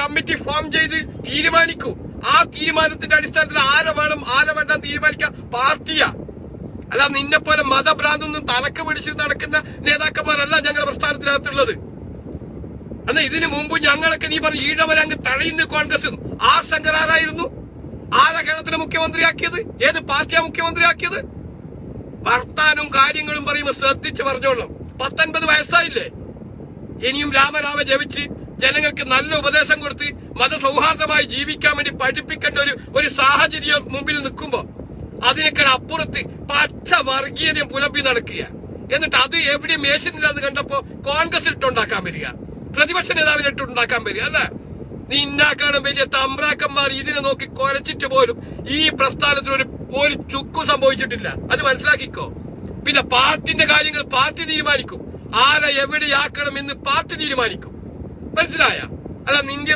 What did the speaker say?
Committee form ചെയ്ത് തീരുമാനിക്കൂ. ആ തീരുമാനത്തിന്റെ അടിസ്ഥാനത്തിൽ ആരെ വേണം ആരെ വേണ്ട തീരുമാനിക്കാൻ പാർട്ടിയാ. അല്ല നിന്നെ പോലെ മതഭ്രാന്തൊന്നും തലക്ക് പിടിച്ച് നടക്കുന്ന നേതാക്കന്മാരല്ല ഞങ്ങളുടെ പ്രസ്ഥാനത്തിനകത്തുള്ളത്. അന്ന് ഇതിനു മുമ്പ് ഞങ്ങളൊക്കെ നീ പറഞ്ഞു ഈഴവരങ്ങ് തഴയുന്ന കോൺഗ്രസും ആർ ശങ്കർ ആരായിരുന്നു ആരാ കേരളത്തിലെ മുഖ്യമന്ത്രിയാക്കിയത്? ഏത് പാർട്ടിയാ മുഖ്യമന്ത്രിയാക്കിയത്? വർത്താനും കാര്യങ്ങളും പറയുമ്പോൾ ശ്രദ്ധിച്ച് പറഞ്ഞോളാം പത്തൊൻപത് വയസ്സായില്ലേ? ഇനിയും രാമരാമ ജപിച്ച് ജനങ്ങൾക്ക് നല്ല ഉപദേശം കൊടുത്ത് മതസൗഹാർദ്ദമായി ജീവിക്കാൻ വേണ്ടി പഠിപ്പിക്കേണ്ട ഒരു ഒരു സാഹചര്യം മുമ്പിൽ നിൽക്കുമ്പോ അതിനൊക്കെ അപ്പുറത്ത് പച്ച വർഗീയതയും പുലപ്പി നടക്കുക. എന്നിട്ട് അത് എവിടെ മേശനില്ലാന്ന് കണ്ടപ്പോ കോൺഗ്രസ് ഇട്ടുണ്ടാക്കാൻ വരിക. പ്രതിപക്ഷ നേതാവിനെ ഇട്ടുണ്ടാക്കാൻ വരിക അല്ലെ? നീ ഇന്നാക്കാനും വലിയ തമ്പ്രാക്കന്മാർ ഇതിനെ നോക്കി കൊലച്ചിട്ട് പോലും ഈ പ്രസ്ഥാനത്തിന് ഒരു ഒരു ചുക്കും സംഭവിച്ചിട്ടില്ല. അത് മനസ്സിലാക്കിക്കോ. പിന്നെ പാർട്ടിന്റെ കാര്യങ്ങൾ പാർട്ടി തീരുമാനിക്കും. ആരെ എവിടെയാക്കണം എന്ന് പാർട്ടി തീരുമാനിക്കും. മനസ്സിലായ? അല്ല നിന്റെ